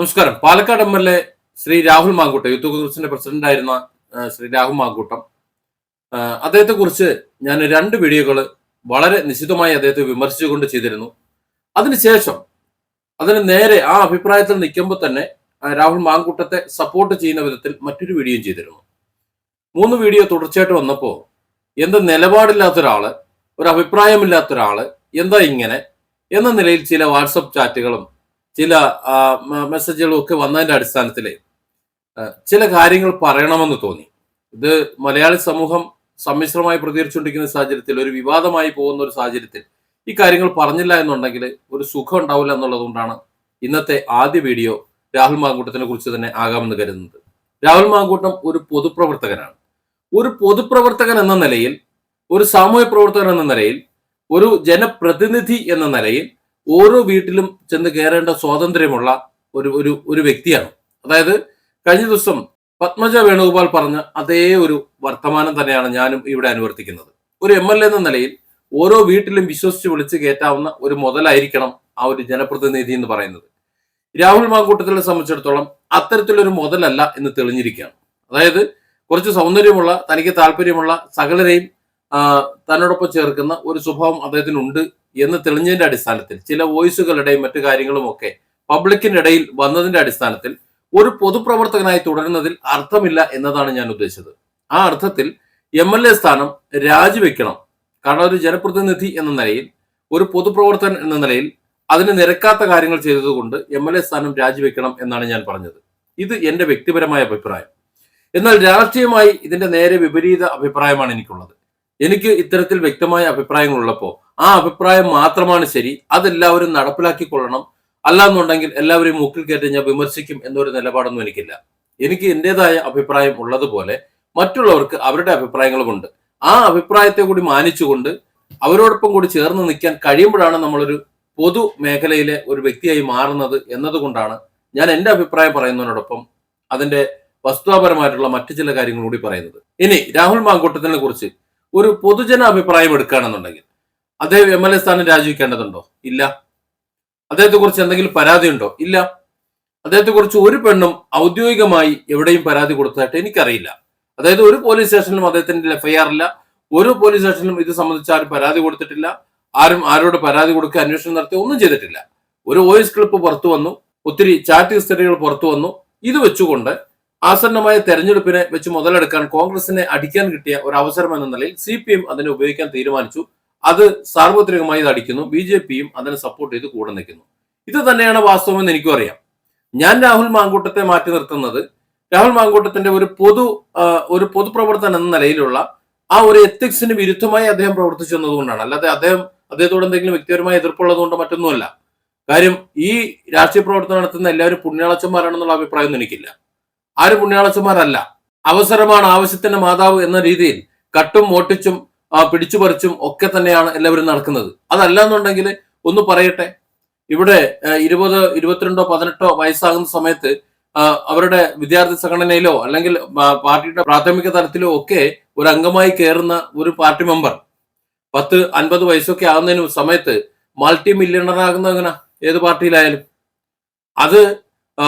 നമസ്കാരം. Palakkad M L A Shri Rahul Mankoottam youth കോൺഗ്രസിന്റെ president ആയിരുന്ന ശ്രീ രാഹുൽ മാങ്കൂട്ടം. അദ്ദേഹത്തെ കുറിച്ച് ഞാൻ രണ്ട് വീഡിയോകൾ വളരെ നിശിതമായി അദ്ദേഹത്തെ വിമർശിച്ചുകൊണ്ട് ചെയ്തിരുന്നു. അതിനുശേഷം അതിന് നേരെ ആ അഭിപ്രായത്തിൽ നിൽക്കുമ്പോൾ തന്നെ രാഹുൽ മാങ്കൂട്ടത്തെ സപ്പോർട്ട് ചെയ്യുന്ന വിധത്തിൽ മറ്റൊരു വീഡിയോയും ചെയ്തിരുന്നു. മൂന്ന് വീഡിയോ തുടർച്ചയായിട്ട് വന്നപ്പോൾ എന്ത് നിലപാടില്ലാത്ത ഒരാൾ ഒരു അഭിപ്രായമില്ലാത്ത ഒരാൾ എന്താ ഇങ്ങനെ എന്ന നിലയിൽ ചില വാട്സപ്പ് ചാറ്റുകളും ചില മെസ്സേജുകളൊക്കെ വന്നതിന്റെ അടിസ്ഥാനത്തിൽ ചില കാര്യങ്ങൾ പറയണമെന്ന് തോന്നി. ഇത് മലയാളി സമൂഹം സമ്മിശ്രമായി പ്രതികരിച്ചുകൊണ്ടിരിക്കുന്ന സാഹചര്യത്തിൽ ഒരു വിവാദമായി പോകുന്ന ഒരു സാഹചര്യത്തിൽ ഈ കാര്യങ്ങൾ പറഞ്ഞില്ല എന്നുണ്ടെങ്കിൽ ഒരു സുഖം ഉണ്ടാവില്ല എന്നുള്ളതുകൊണ്ടാണ് ഇന്നത്തെ ആദ്യ വീഡിയോ രാഹുൽ മാങ്കൂട്ടത്തിനെ കുറിച്ച് തന്നെ ആകാമെന്ന് കരുതുന്നത്. രാഹുൽ മാങ്കൂട്ടം ഒരു പൊതുപ്രവർത്തകനാണ്. ഒരു പൊതുപ്രവർത്തകൻ എന്ന നിലയിൽ ഒരു സാമൂഹ്യ പ്രവർത്തകൻ എന്ന നിലയിൽ ഒരു ജനപ്രതിനിധി എന്ന നിലയിൽ ഓരോ വീട്ടിലും ചെന്ന് കയറേണ്ട സ്വാതന്ത്ര്യമുള്ള ഒരു ഒരു ഒരു വ്യക്തിയാണ്. അതായത് കഴിഞ്ഞ ദിവസം പത്മജ വേണുഗോപാൽ പറഞ്ഞ അതേ ഒരു വർത്തമാനം തന്നെയാണ് ഞാനും ഇവിടെ അനുവർത്തിക്കുന്നത്. ഒരു എം എൽ എന്ന നിലയിൽ ഓരോ വീട്ടിലും വിശ്വസിച്ച് വിളിച്ച് കയറ്റാവുന്ന ഒരു മുതലായിരിക്കണം ആ ഒരു ജനപ്രതിനിധി എന്ന് പറയുന്നത്. രാഹുൽ മാങ്കൂട്ടത്തിനെ സംബന്ധിച്ചിടത്തോളം അത്തരത്തിലൊരു മുതലല്ല എന്ന് തെളിഞ്ഞിരിക്കുകയാണ്. അതായത് കുറച്ച് സൗന്ദര്യമുള്ള തനിക്ക് താല്പര്യമുള്ള സകലരെയും തന്നോടൊപ്പം ചേർക്കുന്ന ഒരു സ്വഭാവം അദ്ദേഹത്തിനുണ്ട് എന്ന് തെളിഞ്ഞതിന്റെ അടിസ്ഥാനത്തിൽ ചില വോയിസുകളുടെയും മറ്റു കാര്യങ്ങളും ഒക്കെ പബ്ലിക്കിന്റെ ഇടയിൽ വന്നതിന്റെ അടിസ്ഥാനത്തിൽ ഒരു പൊതുപ്രവർത്തകനായി തുടരുന്നതിൽ അർത്ഥമില്ല എന്നതാണ് ഞാൻ ഉദ്ദേശിച്ചത്. ആ അർത്ഥത്തിൽ എം എൽ എ സ്ഥാനം രാജിവെക്കണം. കാരണം ഒരു ജനപ്രതിനിധി എന്ന നിലയിൽ ഒരു പൊതുപ്രവർത്തകൻ എന്ന നിലയിൽ അതിന് നിരക്കാത്ത കാര്യങ്ങൾ ചെയ്തതുകൊണ്ട് എം എൽ എ സ്ഥാനം രാജിവെക്കണം എന്നാണ് ഞാൻ പറഞ്ഞത്. ഇത് എന്റെ വ്യക്തിപരമായ അഭിപ്രായം. എന്നാൽ രാഷ്ട്രീയമായി ഇതിന്റെ നേരെ വിപരീത അഭിപ്രായമാണ് എനിക്കുള്ളത്. എനിക്ക് ഇത്തരത്തിൽ വ്യക്തമായ അഭിപ്രായങ്ങൾ ഉള്ളപ്പോൾ ആ അഭിപ്രായം മാത്രമാണ് ശരി. അതെല്ലാവരും നടപ്പിലാക്കിക്കൊള്ളണം. അല്ലാന്നുണ്ടെങ്കിൽ എല്ലാവരെയും മൂക്കിൽ കയറ്റി ഞാൻ വിമർശിക്കും എന്നൊരു നിലപാടൊന്നും എനിക്കില്ല. എനിക്ക് എന്റേതായ അഭിപ്രായം ഉള്ളതുപോലെ മറ്റുള്ളവർക്ക് അവരുടെ അഭിപ്രായങ്ങളുമുണ്ട് ആ അഭിപ്രായത്തെ കൂടി മാനിച്ചുകൊണ്ട് അവരോടൊപ്പം കൂടി ചേർന്ന് നിൽക്കാൻ കഴിയുമ്പോഴാണ് നമ്മളൊരു പൊതു മേഖലയിലെ ഒരു വ്യക്തിയായി മാറുന്നത് എന്നതുകൊണ്ടാണ് ഞാൻ എന്റെ അഭിപ്രായം പറയുന്നതിനോടൊപ്പം അതിന്റെ വസ്തുതാപരമായിട്ടുള്ള മറ്റു ചില കാര്യങ്ങൾ കൂടി പറയുന്നത്. ഇനി രാഹുൽ മാങ്കൂട്ടത്തിനെ കുറിച്ച് ഒരു പൊതുജന അഭിപ്രായം എടുക്കുകയാണെന്നുണ്ടെങ്കിൽ അദ്ദേഹം എം എൽ എ സ്ഥാനം രാജിവെക്കേണ്ടതുണ്ടോ? ഇല്ല. അദ്ദേഹത്തെ കുറിച്ച് എന്തെങ്കിലും പരാതി ഉണ്ടോ ഇല്ല. അദ്ദേഹത്തെ കുറിച്ച് ഒരു പെണ്ണും ഔദ്യോഗികമായി എവിടെയും പരാതി കൊടുത്തതായിട്ട് എനിക്കറിയില്ല. അതായത് ഒരു പോലീസ് സ്റ്റേഷനിലും അദ്ദേഹത്തിന്റെ എഫ്ഐആർ ഇല്ല. ഒരു പോലീസ് സ്റ്റേഷനിലും ഇത് സംബന്ധിച്ച് ആരും പരാതി കൊടുത്തിട്ടില്ല. ആരും ആരോട് പരാതി കൊടുക്കുക അന്വേഷണം നടത്തി ഒന്നും ചെയ്തിട്ടില്ല. ഒരു വോയിസ് ക്ലിപ്പ് പുറത്തു വന്നു. ഒത്തിരി ചാറ്റ് ഹിസ്റ്ററികൾ പുറത്തു വന്നു. ഇത് വെച്ചുകൊണ്ട് ആസന്നമായ തെരഞ്ഞെടുപ്പിനെ വെച്ച് മുതലെടുക്കാൻ കോൺഗ്രസിനെ അടിക്കാൻ കിട്ടിയ ഒരു അവസരം എന്ന നിലയിൽ സി പി എം അതിനെ ഉപയോഗിക്കാൻ തീരുമാനിച്ചു. അത് സാർവത്രികമായി ഇത് അടിക്കുന്നു. ബി ജെ പിയും അതിനെ സപ്പോർട്ട് ചെയ്ത് കൂടെ നിൽക്കുന്നു. ഇത് തന്നെയാണ് വാസ്തവമെന്ന് എനിക്കും അറിയാം. ഞാൻ രാഹുൽ മാങ്കൂട്ടത്തെ മാറ്റി നിർത്തുന്നത് രാഹുൽ മാങ്കൂട്ടത്തിന്റെ ഒരു പൊതു ഒരു പൊതുപ്രവർത്തനം എന്ന നിലയിലുള്ള ആ ഒരു എത്തിക്സിന് വിരുദ്ധമായി അദ്ദേഹം പ്രവർത്തിച്ചു എന്നതുകൊണ്ടാണ്. അല്ലാതെ അദ്ദേഹം അദ്ദേഹത്തോട് എന്തെങ്കിലും വ്യക്തിപരമായ എതിർപ്പുള്ളത് കൊണ്ട് മറ്റൊന്നുമല്ല. കാര്യം ഈ രാഷ്ട്രീയ പ്രവർത്തനം നടത്തുന്ന എല്ലാവരും പുണ്യാളച്ചന്മാരാണെന്നുള്ള അഭിപ്രായമൊന്നും എനിക്കില്ല. ആരും പുണ്യാളച്ചന്മാരല്ല. അവസരമാണ് ആവശ്യത്തിന്റെ മാതാവ് എന്ന രീതിയിൽ കട്ടും മോട്ടിച്ചും പിടിച്ചുപറിച്ചും ഒക്കെ തന്നെയാണ് എല്ലാവരും നടക്കുന്നത്. അതല്ല എന്നുണ്ടെങ്കിൽ ഒന്ന് പറയട്ടെ. ഇവിടെ ഇരുപത് ഇരുപത്തിരണ്ടോ പതിനെട്ടോ വയസ്സാകുന്ന സമയത്ത് അവരുടെ വിദ്യാർത്ഥി സംഘടനയിലോ അല്ലെങ്കിൽ പാർട്ടിയുടെ പ്രാഥമിക തലത്തിലോ ഒക്കെ ഒരു അംഗമായി കയറുന്ന ഒരു പാർട്ടി മെമ്പർ പത്ത് അൻപത് വയസ്സൊക്കെ ആകുന്നതിന് സമയത്ത് മൾട്ടി മില്യണർ ആകുന്ന ഏത് പാർട്ടിയിലായാലും. അത്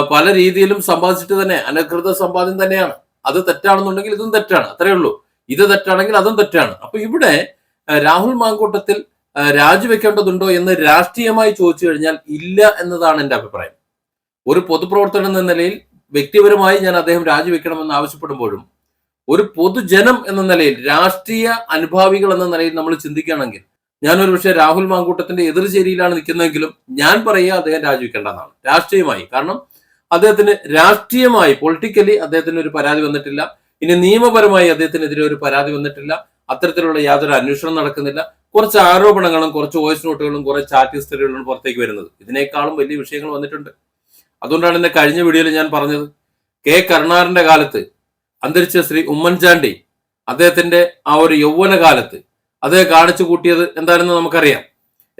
പല രീതിയിലും സമ്പാദിച്ചിട്ട് തന്നെ അനധികൃത സമ്പാദ്യം തന്നെയാണ്. അത് തെറ്റാണെന്നുണ്ടെങ്കിൽ ഇതും തെറ്റാണ്. അത്രയേ ഉള്ളൂ. ഇത് തെറ്റാണെങ്കിൽ അതും തെറ്റാണ്. അപ്പൊ ഇവിടെ രാഹുൽ മാങ്കൂട്ടത്തിൽ രാജിവെക്കേണ്ടതുണ്ടോ എന്ന് രാഷ്ട്രീയമായി ചോദിച്ചു കഴിഞ്ഞാൽ ഇല്ല എന്നതാണ് എന്റെ അഭിപ്രായം. ഒരു പൊതുപ്രവർത്തകൻ എന്ന നിലയിൽ വ്യക്തിപരമായി ഞാൻ അദ്ദേഹം രാജിവെക്കണമെന്ന് ആവശ്യപ്പെടുമ്പോഴും ഒരു പൊതുജനം എന്ന നിലയിൽ രാഷ്ട്രീയ അനുഭാവികൾ എന്ന നിലയിൽ നമ്മൾ ചിന്തിക്കുകയാണെങ്കിൽ ഞാനൊരു പക്ഷേ രാഹുൽ മാങ്കൂട്ടത്തിന്റെ എതിർചേരിയിലാണ് നിൽക്കുന്നതെങ്കിലും ഞാൻ പറയുക അദ്ദേഹം രാജിവെക്കേണ്ടതാണ്. രാഷ്ട്രീയമായി. കാരണം അദ്ദേഹത്തിന് രാഷ്ട്രീയമായി പൊളിറ്റിക്കലി അദ്ദേഹത്തിന് ഒരു പരാതി വന്നിട്ടില്ല. ഇനി നിയമപരമായി അദ്ദേഹത്തിനെതിരെ ഒരു പരാതി വന്നിട്ടില്ല. അത്തരത്തിലുള്ള യാതൊരു അന്വേഷണം നടക്കുന്നില്ല. കുറച്ച് ആരോപണങ്ങളും കുറച്ച് വോയിസ് നോട്ടുകളും കുറച്ച് ചാറ്റ് ഹിസ്റ്ററികളും പുറത്തേക്ക് വരുന്നത്. ഇതിനേക്കാളും വലിയ വിഷയങ്ങൾ വന്നിട്ടുണ്ട്. അതുകൊണ്ടാണ് എന്റെ കഴിഞ്ഞ വീഡിയോയിൽ ഞാൻ പറഞ്ഞത്. കെ കരുണാറിന്റെ കാലത്ത് അന്തരിച്ച ശ്രീ ഉമ്മൻചാണ്ടി അദ്ദേഹത്തിന്റെ ആ ഒരു യൗവന കാലത്ത് അദ്ദേഹം കാണിച്ചു കൂട്ടിയത് എന്താണെന്ന് നമുക്കറിയാം.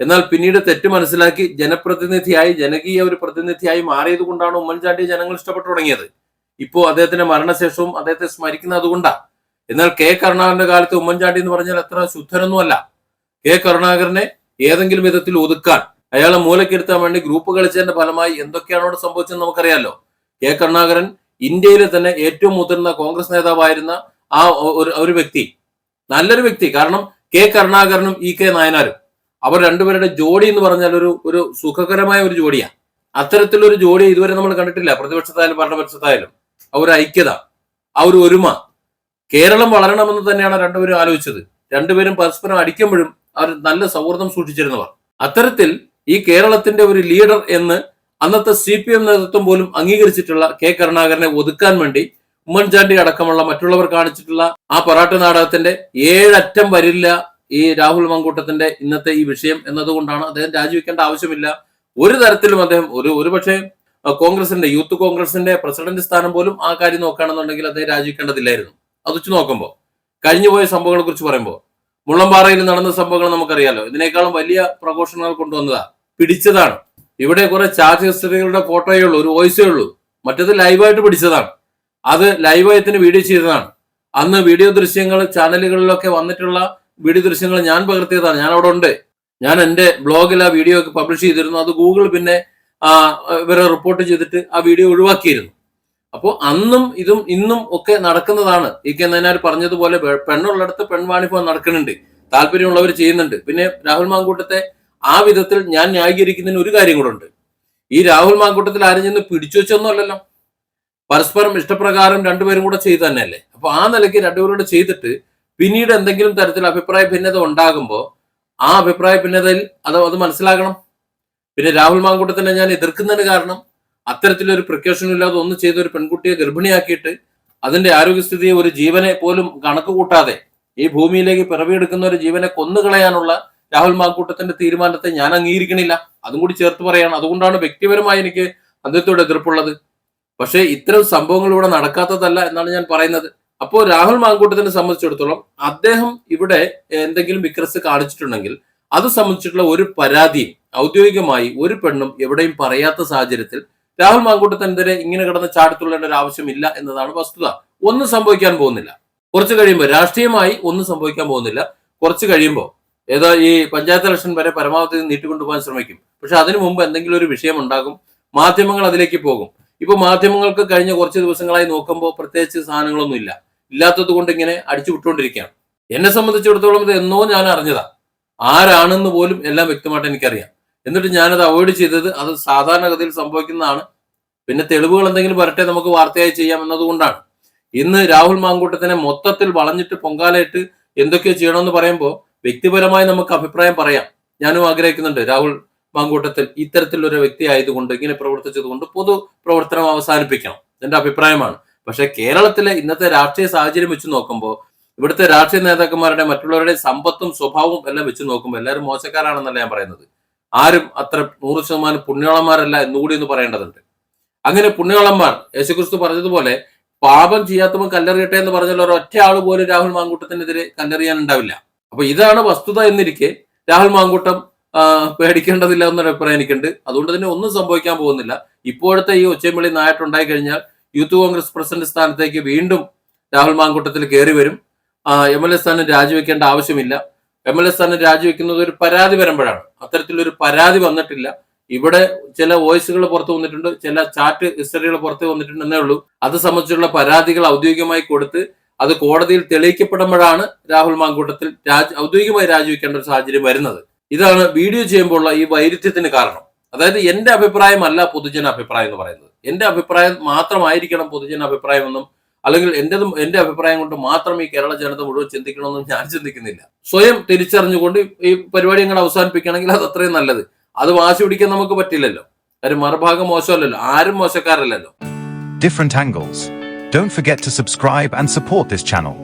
എന്നാൽ പിന്നീട് തെറ്റ് മനസ്സിലാക്കി ജനപ്രതിനിധിയായി ജനകീയ ഒരു പ്രതിനിധിയായി മാറിയത് കൊണ്ടാണ് ഉമ്മൻചാണ്ടിയെ ജനങ്ങൾ ഇഷ്ടപ്പെട്ടു തുടങ്ങിയത്. ഇപ്പോ അദ്ദേഹത്തിന്റെ മരണശേഷവും അദ്ദേഹത്തെ സ്മരിക്കുന്നത് അതുകൊണ്ടാ. എന്നാൽ കെ കരുണാകരന്റെ കാലത്ത് ഉമ്മൻചാണ്ടി എന്ന് പറഞ്ഞാൽ അത്ര ശുദ്ധനൊന്നുമല്ല കെ കരുണാകരനെ ഏതെങ്കിലും വിധത്തിൽ ഒതുക്കാൻ അയാളെ മൂലക്കിരുത്താൻ വേണ്ടി ഗ്രൂപ്പ് കളിച്ചതിന്റെ ഫലമായി എന്തൊക്കെയാണ് അവിടെ സംഭവിച്ചതെന്ന് നമുക്കറിയാലോ. കെ കരുണാകരൻ ഇന്ത്യയിലെ തന്നെ ഏറ്റവും മുതിർന്ന കോൺഗ്രസ് നേതാവായിരുന്ന ആ ഒരു വ്യക്തി. നല്ലൊരു വ്യക്തി. കാരണം കെ കരുണാകരനും ഇ കെ നായനാരും. അവർ രണ്ടുപേരുടെ ജോഡി എന്ന് പറഞ്ഞാൽ ഒരു ഒരു സുഖകരമായ ഒരു ജോഡിയാണ് അത്തരത്തിലൊരു ജോഡി ഇതുവരെ നമ്മൾ കണ്ടിട്ടില്ല. പ്രതിപക്ഷത്തായാലും ഭരണപക്ഷത്തായാലും. ആ ഒരു ഐക്യത ആ ഒരു ഒരുമ. കേരളം വളരണമെന്ന് തന്നെയാണ് രണ്ടുപേരും ആലോചിച്ചത്. രണ്ടുപേരും പരസ്പരം അടിക്കുമ്പോഴും അവർ നല്ല സൗഹൃദം സൂക്ഷിച്ചിരുന്നവർ. അത്തരത്തിൽ ഈ കേരളത്തിന്റെ ഒരു ലീഡർ എന്ന് അന്നത്തെ സി പി എം നേതൃത്വം പോലും അംഗീകരിച്ചിട്ടുള്ള കെ കരുണാകരനെ ഒതുക്കാൻ വേണ്ടി ഉമ്മൻചാണ്ടി അടക്കമുള്ള മറ്റുള്ളവർ കാണിച്ചിട്ടുള്ള ആ പൊറാട്ട് നാടകത്തിന്റെ ഏഴറ്റം വരില്ല ഈ രാഹുൽ മങ്കൂട്ടത്തിന്റെ ഇന്നത്തെ ഈ വിഷയം എന്നതുകൊണ്ടാണ് അദ്ദേഹം രാജിവെക്കേണ്ട ആവശ്യമില്ല. ഒരു തരത്തിലും അദ്ദേഹം ഒരു ഒരു പക്ഷേ കോൺഗ്രസിന്റെ യൂത്ത് കോൺഗ്രസിന്റെ പ്രസിഡന്റ് സ്ഥാനം പോലും ആ കാര്യം നോക്കുകയാണെന്നുണ്ടെങ്കിൽ അദ്ദേഹം രാജിവെക്കേണ്ടതില്ലായിരുന്നു. അത് വെച്ച് നോക്കുമ്പോൾ കഴിഞ്ഞുപോയ സംഭവങ്ങളെ കുറിച്ച് പറയുമ്പോൾ മുള്ളംപാറയിൽ നടന്ന സംഭവങ്ങൾ നമുക്കറിയാലോ. ഇതിനേക്കാളും വലിയ പ്രഘോഷണങ്ങൾ കൊണ്ടുവന്നതാ. പിടിച്ചതാണ്. ഇവിടെ കുറെ ചാർജ് ഹിസ്റ്ററികളുടെ ഫോട്ടോയേ ഉള്ളൂ ഒരു വോയിസേ ഉള്ളൂ. മറ്റത് ലൈവായിട്ട് പിടിച്ചതാണ്. അത് ലൈവായത്തിന് വീഡിയോ ചെയ്തതാണ്. അന്ന് വീഡിയോ ദൃശ്യങ്ങൾ ചാനലുകളിലൊക്കെ വന്നിട്ടുള്ള വീഡിയോ ദൃശ്യങ്ങൾ ഞാൻ പകർത്തിയതാണ്. ഞാൻ അവിടെ ഉണ്ട് ഞാൻ എന്റെ ബ്ലോഗിൽ ആ വീഡിയോ ഒക്കെ പബ്ലിഷ് ചെയ്തിരുന്നു. അത് ഗൂഗിൾ പിന്നെ ഇവരെ റിപ്പോർട്ട് ചെയ്തിട്ട് ആ വീഡിയോ ഒഴിവാക്കിയിരുന്നു. അപ്പോൾ അന്നും ഇതും ഇന്നും ഒക്കെ നടക്കുന്നതാണ്. ഈ കെ നയനാർ പറഞ്ഞതുപോലെ പെണ്ണുള്ളിടത്ത് പെൺവാണിഭം നടക്കുന്നുണ്ട്. താല്പര്യമുള്ളവർ ചെയ്യുന്നുണ്ട്. പിന്നെ രാഹുൽ മാങ്കൂട്ടത്തെ ആ വിധത്തിൽ ഞാൻ ന്യായീകരിക്കുന്നതിന് ഒരു കാര്യം കൂടെ ഉണ്ട്. ഈ രാഹുൽ മാങ്കൂട്ടത്തിൽ ആരും ചെന്ന് പിടിച്ചു വെച്ചൊന്നും അല്ലല്ലോ. പരസ്പരം ഇഷ്ടപ്രകാരം രണ്ടുപേരും കൂടെ ചെയ്തു തന്നെയല്ലേ? അപ്പൊ ആ നിലയ്ക്ക് രണ്ടുപേരും കൂടെ ചെയ്തിട്ട് പിന്നീട് എന്തെങ്കിലും തരത്തിൽ അഭിപ്രായ ഭിന്നത ഉണ്ടാകുമ്പോൾ ആ അഭിപ്രായ ഭിന്നതയിൽ അത് അത് മനസ്സിലാക്കണം പിന്നെ രാഹുൽ മാങ്കൂട്ടത്തിനെ ഞാൻ എതിർക്കുന്നതിന് കാരണം അത്തരത്തിലൊരു പ്രിക്കോഷനും ഇല്ലാതെ ഒന്ന് ചെയ്ത ഒരു പെൺകുട്ടിയെ ഗർഭിണിയാക്കിയിട്ട് അതിന്റെ ആരോഗ്യസ്ഥിതിയെ ഒരു ജീവനെ പോലും കണക്ക് കൂട്ടാതെ ഈ ഭൂമിയിലേക്ക് പിറവിയെടുക്കുന്ന ഒരു ജീവനെ കൊന്നുകളയാനുള്ള രാഹുൽ മാങ്കൂട്ടത്തിന്റെ തീരുമാനത്തെ ഞാൻ അംഗീകരിക്കണില്ല. അതും കൂടി ചേർത്ത് പറയാണ്. അതുകൊണ്ടാണ് വ്യക്തിപരമായി എനിക്ക് അദ്ദേഹത്തോട് എതിർപ്പുള്ളത്. പക്ഷേ ഇത്തരം സംഭവങ്ങൾ ഇവിടെ നടക്കാത്തതല്ല എന്നാണ് ഞാൻ പറയുന്നത്. അപ്പോൾ രാഹുൽ മാങ്കൂട്ടത്തിനെ സംബന്ധിച്ചിടത്തോളം അദ്ദേഹം ഇവിടെ എന്തെങ്കിലും വിക്രസ് കാണിച്ചിട്ടുണ്ടെങ്കിൽ അത് സംബന്ധിച്ചിട്ടുള്ള ഒരു പരാതിയും ഔദ്യോഗികമായി ഒരു പെണ്ണും എവിടെയും പറയാത്ത സാഹചര്യത്തിൽ രാഹുൽ മാങ്കൂട്ടത്തിനെതിരെ ഇങ്ങനെ കിടന്ന് ചാടിത്തുള്ളേണ്ട ഒരു ആവശ്യമില്ല എന്നതാണ് വസ്തുത. ഒന്നും സംഭവിക്കാൻ പോകുന്നില്ല. കുറച്ച് കഴിയുമ്പോൾ രാഷ്ട്രീയമായി ഒന്നും സംഭവിക്കാൻ പോകുന്നില്ല. കുറച്ച് കഴിയുമ്പോൾ ഏതോ ഈ പഞ്ചായത്ത് ഇലക്ഷൻ വരെ പരമാവധി നീട്ടിക്കൊണ്ടുപോകാൻ ശ്രമിക്കും. പക്ഷെ അതിനു മുമ്പ് എന്തെങ്കിലും ഒരു വിഷയം ഉണ്ടാകും മാധ്യമങ്ങൾ അതിലേക്ക് പോകും. ഇപ്പൊ മാധ്യമങ്ങൾക്ക് കഴിഞ്ഞ കുറച്ച് ദിവസങ്ങളായി നോക്കുമ്പോൾ പ്രത്യേകിച്ച് സാധനങ്ങളൊന്നും ഇല്ല ഇല്ലാത്തത് കൊണ്ട് ഇങ്ങനെ അടിച്ചു വിട്ടുകൊണ്ടിരിക്കുകയാണ്. എന്നെ സംബന്ധിച്ചിടത്തോളം ഇത് എന്നോ ഞാൻ അറിഞ്ഞതാ. ആരാണെന്ന് പോലും എല്ലാം വ്യക്തമായിട്ട് എനിക്കറിയാം. എന്നിട്ട് ഞാനത് അവോയ്ഡ് ചെയ്തത് അത് സാധാരണഗതിയിൽ സംഭവിക്കുന്നതാണ്. പിന്നെ തെളിവുകൾ എന്തെങ്കിലും വരട്ടെ നമുക്ക് വാർത്തയായി ചെയ്യാം എന്നതുകൊണ്ടാണ്. ഇന്ന് രാഹുൽ മാങ്കൂട്ടത്തിനെ മൊത്തത്തിൽ വളഞ്ഞിട്ട് പൊങ്കാലയിട്ട് എന്തൊക്കെയോ ചെയ്യണമെന്ന് പറയുമ്പോൾ വ്യക്തിപരമായി നമുക്ക് അഭിപ്രായം പറയാം. ഞാനും ആഗ്രഹിക്കുന്നുണ്ട് രാഹുൽ മാങ്കൂട്ടത്തിൽ ഇത്തരത്തിലൊരു വ്യക്തി ആയതുകൊണ്ട് ഇങ്ങനെ പ്രവർത്തിച്ചതുകൊണ്ട് പൊതു പ്രവർത്തനം അവസാനിപ്പിക്കണം. എന്റെ അഭിപ്രായമാണ്. പക്ഷെ കേരളത്തിലെ ഇന്നത്തെ രാഷ്ട്രീയ സാഹചര്യം വെച്ച് നോക്കുമ്പോൾ ഇവിടുത്തെ രാഷ്ട്രീയ നേതാക്കന്മാരുടെ മറ്റുള്ളവരുടെ സമ്പത്തും സ്വഭാവവും എല്ലാം വെച്ച് നോക്കുമ്പോൾ എല്ലാവരും മോശക്കാരാണെന്നല്ല ഞാൻ പറയുന്നത്. ആരും അത്ര നൂറ് ശതമാനം പുണ്യോളന്മാരല്ല എന്നുകൂടി എന്ന് പറയേണ്ടതുണ്ട്. അങ്ങനെ പുണ്യോളന്മാർ യേശുക്രിസ്തു പറഞ്ഞതുപോലെ പാപം ചെയ്യാത്തവൻ കല്ലെറിയട്ടെ എന്ന് പറഞ്ഞാൽ ഒരൊറ്റ ആൾ പോലും രാഹുൽ മാങ്കൂട്ടത്തിനെതിരെ കല്ലെറിയാൻ ഉണ്ടാവില്ല. അപ്പൊ ഇതാണ് വസ്തുത എന്നിരിക്കെ രാഹുൽ മാങ്കൂട്ടം പേടിക്കേണ്ടതില്ല എന്നൊരു അഭിപ്രായം എനിക്കുണ്ട്. അതുകൊണ്ട് തന്നെ ഒന്നും സംഭവിക്കാൻ പോകുന്നില്ല. ഇപ്പോഴത്തെ ഈ ഒച്ചയും നായിട്ടുണ്ടായി കഴിഞ്ഞാൽ യൂത്ത് കോൺഗ്രസ് പ്രസിഡന്റ് സ്ഥാനത്തേക്ക് വീണ്ടും രാഹുൽ മാങ്കൂട്ടത്തിൽ കയറി വരും. എം എൽ എ സ്ഥാനം രാജിവെക്കേണ്ട ആവശ്യമില്ല. എം എൽ എ സ്ഥാനം രാജിവെക്കുന്നത് ഒരു പരാതി വരുമ്പോഴാണ്. അത്തരത്തിലൊരു പരാതി വന്നിട്ടില്ല. ഇവിടെ ചില വോയിസുകൾ പുറത്ത് വന്നിട്ടുണ്ട് ചില ചാറ്റ് ഹിസ്റ്ററികൾ പുറത്ത് വന്നിട്ടുണ്ട് എന്നേ ഉള്ളൂ. അത് സംബന്ധിച്ചുള്ള പരാതികൾ ഔദ്യോഗികമായി കൊടുത്ത് അത് കോടതിയിൽ തെളിയിക്കപ്പെടുമ്പോഴാണ് രാഹുൽ മാങ്കൂട്ടത്തിൽ രാജ് ഔദ്യോഗികമായി രാജിവെക്കേണ്ട ഒരു സാഹചര്യം വരുന്നത്. ഇതാണ് വീഡിയോ ചെയ്യുമ്പോഴുള്ള ഈ വൈരുദ്ധ്യത്തിന് കാരണം. അതായത് എന്റെ അഭിപ്രായമല്ല പൊതുജന അഭിപ്രായം എന്ന് പറയുന്നത്. എന്റെ അഭിപ്രായം മാത്രമായിരിക്കണം പൊതുജന അഭിപ്രായം എന്നും അല്ലെങ്കിൽ എന്റേതും എന്റെ അഭിപ്രായം കൊണ്ട് മാത്രം ഈ കേരള ജനത മുഴുവൻ ചിന്തിക്കണമെന്നും ഞാൻ ചിന്തിക്കുന്നില്ല. സ്വയം തിരിച്ചറിഞ്ഞുകൊണ്ട് ഈ പരിപാടി ഇങ്ങനെ അവസാനിപ്പിക്കുകയാണെങ്കിൽ അത് അത്രയും നല്ലത്. അത് വാശി പിടിക്കാൻ നമുക്ക് പറ്റില്ലല്ലോ. കാര്യം മറുഭാഗം മോശമല്ലല്ലോ. ആരും മോശക്കാരല്ലല്ലോ. Different angles don't forget to subscribe and support this channel.